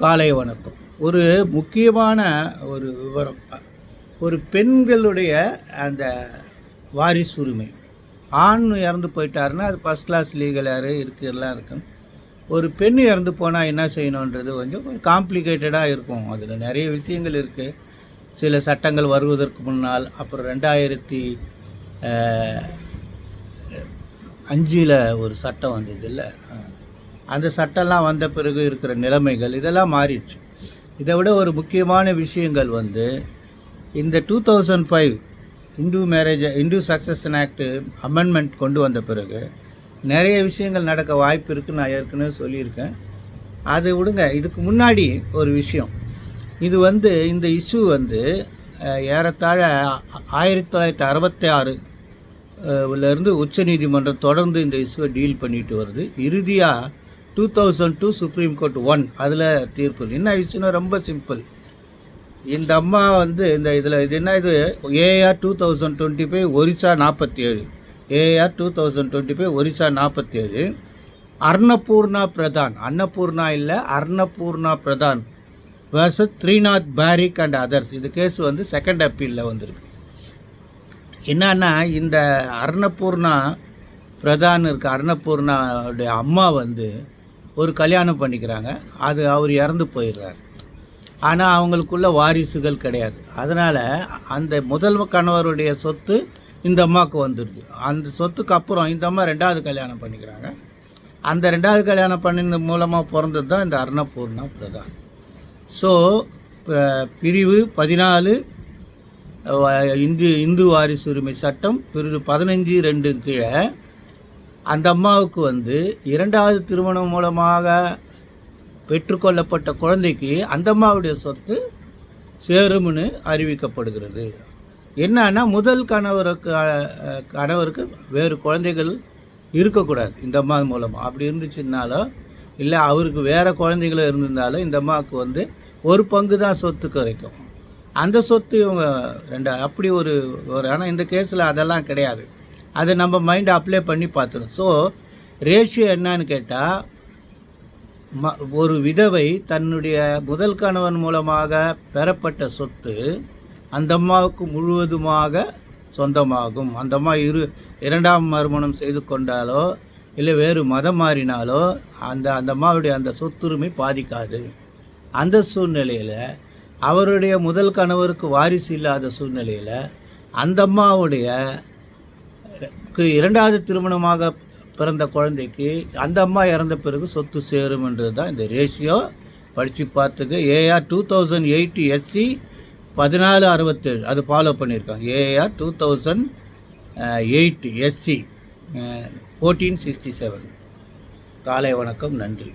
காலை வணக்கம். ஒரு முக்கியமான ஒரு விவரம். ஒரு பெண்களுடைய அந்த வாரிசு உரிமை. ஆண் இறந்து போயிட்டாருன்னா அது ஃபஸ்ட் கிளாஸ் லீகல் யார் இருக்குது எல்லாம் இருக்கும். ஒரு பெண் இறந்து போனால் என்ன செய்யணுன்றது கொஞ்சம் கொஞ்சம் காம்ப்ளிகேட்டடாக இருக்கும். அதில் நிறைய விஷயங்கள் இருக்குது சில சட்டங்கள் வருவதற்கு முன்னால் அப்புறம் ரெண்டாயிரத்தி அஞ்சில் ஒரு சட்டம் வந்தது இல்லை? அந்த சட்டம்லாம் வந்த பிறகு இருக்கிற நிலைமைகள் இதெல்லாம் மாறிடுச்சு. இதை விட ஒரு முக்கியமான விஷயங்கள் வந்து இந்த two thousand five Hindu marriage Hindu succession act amendment கொண்டு வந்த பிறகு நிறைய விஷயங்கள் நடக்க வாய்ப்பு இருக்குன்னு நான் ஏற்கனவே சொல்லியிருக்கேன். அது விடுங்க இதுக்கு முன்னாடி ஒரு விஷயம். இது வந்து இந்த இஷ்யூ வந்து ஏறத்தாழ ஆயிரத்தி தொள்ளாயிரத்தி அறுபத்தி ஆறு இருந்து உச்சநீதிமன்றம் தொடர்ந்து இந்த இஷ்யூவை டீல் பண்ணிட்டு வருது. இறுதியாக two thousand two supreme court one அதில் தீர்ப்பு. என்ன ஆயிடுச்சுன்னா ரொம்ப சிம்பிள் இந்த அம்மா வந்து இந்த இதில் இது என்ன இது? AR two thousand twenty five Orissa நாற்பத்தி ஏழு AR two thousand twenty five Orissa நாற்பத்தி ஏழு அர்ணபூர்ணா பிரதான் அன்னபூர்ணா இல்லை Arnapurna Pradhan versus Trinath Parikh and others இது கேஸ் வந்து செகண்ட் அப்பீலில் வந்திருக்கு. என்னன்னா இந்த அர்ணபூர்ணா பிரதான் இருக்க அர்ணபூர்ணாவுடைய அம்மா வந்து ஒரு கல்யாணம் பண்ணிக்கிறாங்க. அது அவர் இறந்து போயிடுறார். ஆனால் அவங்களுக்குள்ள வாரிசுகள் கிடையாது. அதனால் அந்த முதல் கணவருடைய சொத்து இந்த அம்மாவுக்கு வந்துடுது அந்த சொத்துக்கு அப்புறம் இந்த அம்மா ரெண்டாவது கல்யாணம் பண்ணிக்கிறாங்க. அந்த ரெண்டாவது கல்யாணம் பண்ணின மூலமாக பிறந்தது தான் இந்த அர்ணபூர்ணா பிரதான். ஸோ பிரிவு பதினாலு இந்து இந்து வாரிசு உரிமை சட்டம் பிரிவு பதினஞ்சு ரெண்டு கீழே அந்த அம்மாவுக்கு வந்து இரண்டாவது திருமணம் மூலமாக பெற்றுக்கொள்ளப்பட்ட குழந்தைக்கு அந்த அம்மாவுடைய சொத்து சேரும்னு அறிவிக்கப்படுகிறது. என்னன்னா முதல் கணவருக்கு கணவருக்கு வேறு குழந்தைகள் இருக்கக்கூடாது இந்த அம்மா மூலமாக அப்படி இருந்துச்சுன்னாலோ இல்லை அவருக்கு வேறு குழந்தைகளும் இருந்திருந்தாலும் இந்த அம்மாவுக்கு வந்து ஒரு பங்கு தான் சொத்து கிடைக்கும். அந்த சொத்து இவங்க ரெண்டு அப்படி ஒரு ஒரு ஆனால் இந்த கேஸில் அதெல்லாம் கிடையாது. அதை நம்ம மைண்டை அப்ளை பண்ணி பார்த்துரும். ஸோ ரேஷியோ என்னன்னு கேட்டால் ம ஒரு விதவை தன்னுடைய முதல் கணவன் மூலமாக பெறப்பட்ட சொத்து அந்த அம்மாவுக்கு முழுவதுமாக சொந்தமாகும். அந்த அம்மா இரு இரண்டாம் மறுமணம் செய்து கொண்டாலோ இல்லை வேறு மதம் மாறினாலோ அந்த அந்த அம்மாவுடைய அந்த சொத்துரிமை பாதிக்காது. அந்த சூழ்நிலையில் அவருடைய முதல் கணவருக்கு வாரிசு இல்லாத சூழ்நிலையில் அந்த அம்மாவுடைய இரண்டாவது திருமணமாக பிறந்த குழந்தைக்கு அந்த அம்மா இறந்த பிறகு சொத்து சேரும்ன்றது தான் இந்த ரேஷியோ படித்து பார்த்துக்க AR two thousand eighty SC பதினாலு அறுபத்தேழு. அது ஃபாலோ பண்ணியிருக்காங்க. AR two thousand eight SC fourteen sixty seven காலை வணக்கம் நன்றி.